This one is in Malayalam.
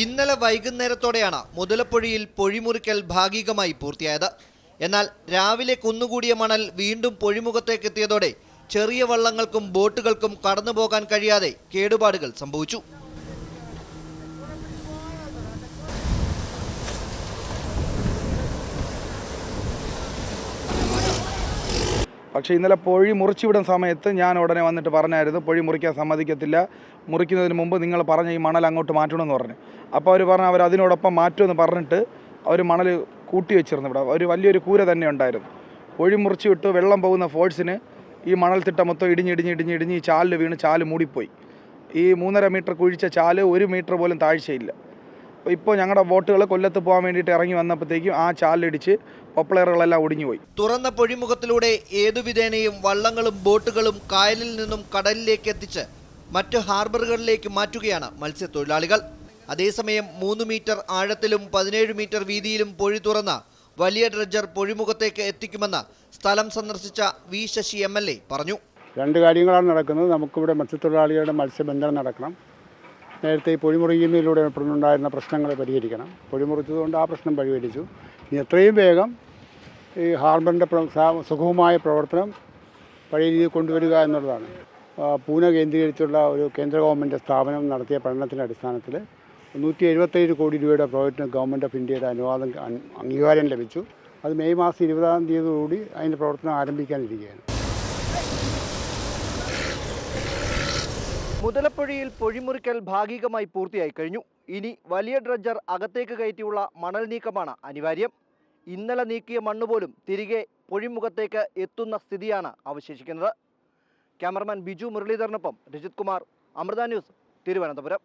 ഇന്നലെ വൈകുന്നേരത്തോടെയാണ് മുതലപ്പൊഴിയിൽ പൊഴിമുറിക്കൽ ഭാഗികമായി പൂർത്തിയായത്. എന്നാൽ രാവിലെ കുന്നുകൂടിയ മണൽ വീണ്ടും പൊഴിമുഖത്തേക്ക് എത്തിയതോടെ ചെറിയ വള്ളങ്ങൾക്കും ബോട്ടുകൾക്കും കടന്നുപോകാൻ കഴിയാതെ കേടുപാടുകൾ സംഭവിച്ചു. പക്ഷേ ഇന്നലെ പൊഴി മുറിച്ചുവിടുന്ന സമയത്ത് ഞാൻ ഉടനെ വന്നിട്ട് പറഞ്ഞായിരുന്നു പൊഴി മുറിക്കാൻ സമ്മതിക്കത്തില്ല. മുറിക്കുന്നതിന് മുമ്പ് നിങ്ങൾ പറഞ്ഞ ഈ മണൽ അങ്ങോട്ട് മാറ്റണമെന്ന് പറഞ്ഞു. അപ്പോൾ അവർ പറഞ്ഞു അവർ അതിനോടൊപ്പം മാറ്റുമെന്ന് പറഞ്ഞിട്ട് അവർ മണൽ കൂട്ടി വെച്ചിരുന്നു ഇവിടെ. ഒരു വലിയൊരു കൂര തന്നെ ഉണ്ടായിരുന്നു. പൊഴി മുറിച്ച് വിട്ട് വെള്ളം പോകുന്ന ഫോഴ്സിന് ഈ മണൽത്തിട്ട മൊത്തം ഇടിഞ്ഞിടിഞ്ഞ് ഇടിഞ്ഞ് ഇടിഞ്ഞ് ഈ ചാലിൽ വീണ് ചാൽ മൂടിപ്പോയി. ഈ മൂന്നര മീറ്റർ കുഴിച്ച ചാൽ ഒരു മീറ്റർ പോലും താഴ്ചയില്ല. ഇപ്പോൾ ഞങ്ങളുടെ ബോട്ടുകൾ കൊല്ലത്ത് പോകാൻ വേണ്ടിയിട്ട് ഇറങ്ങി വന്നപ്പോഴത്തേക്കും ആ ചാലിടിച്ച് പൊപ്പളയറുകളെല്ലാം ഒടിഞ്ഞുപോയി. തുറന്ന പൊഴിമുഖത്തിലൂടെ ഏതുവിധേനയും വള്ളങ്ങളും ബോട്ടുകളും കായലിൽ നിന്നും കടലിലേക്ക് എത്തിച്ച് മറ്റു ഹാർബറുകളിലേക്ക് മാറ്റുകയാണ് മത്സ്യത്തൊഴിലാളികൾ. അതേസമയം മൂന്ന് മീറ്റർ ആഴത്തിലും പതിനേഴ് മീറ്റർ വീതിയിലും പൊഴി തുറന്ന വലിയ ഡ്രഡ്ജർ പൊഴിമുഖത്തേക്ക് എത്തിക്കുമെന്ന് സ്ഥലം സന്ദർശിച്ച V Sasi M L A പറഞ്ഞു. രണ്ട് കാര്യങ്ങളാണ് നടക്കുന്നത്. നമുക്കിവിടെ മത്സ്യത്തൊഴിലാളികളുടെ മത്സ്യബന്ധനം നടക്കണം. നേരത്തെ ഈ പൊഴിമുറിയുന്നതിലൂടെ ഉണ്ടായിരുന്ന പ്രശ്നങ്ങൾ പരിഹരിക്കണം. പൊഴിമുറിച്ചതുകൊണ്ട് ആ പ്രശ്നം പരിഹരിച്ചു. ഇനി എത്രയും വേഗം ഈ ഹാർബറിന്റെ സുഗമമായ പ്രവർത്തനം പഴയ രീതിയിൽ കൊണ്ടുവരിക എന്നുള്ളതാണ്. പൂന കേന്ദ്രീകരിച്ചുള്ള ഒരു കേന്ദ്ര ഗവൺമെന്റ് സ്ഥാപനം നടത്തിയ പഠനത്തിന്റെ അടിസ്ഥാനത്തിൽ നൂറ്റി എഴുപത്തേഴ് കോടി രൂപയുടെ പ്രോജക്റ്റിന് ഗവൺമെന്റ് ഓഫ് ഇന്ത്യയുടെ അനുവാദം അംഗീകാരം ലഭിച്ചു. അത് മെയ് മാസം ഇരുപതാം തീയതിയോടുകൂടി അതിന്റെ പ്രവർത്തനം ആരംഭിക്കാനിരിക്കുകയാണ്. മുതലപ്പുഴയിൽ പൊഴിമുറിക്കൽ ഭാഗികമായി പൂർത്തിയായി കഴിഞ്ഞു. ഇനി വലിയ ഡ്രഡ്ജർ അകത്തേക്ക് കയറ്റിയുള്ള മണൽ നീക്കമാണ് അനിവാര്യം. ഇന്നലെ നീക്കിയ മണ്ണ് പോലും തിരികെ പൊഴിമുഖത്തേക്ക് എത്തുന്ന സ്ഥിതിയാണ് അവശേഷിക്കുന്നത്. ക്യാമറമാൻ ബിജു മുരളീധരനൊപ്പം രജിത് കുമാർ അമൃത ന്യൂസ് തിരുവനന്തപുരം.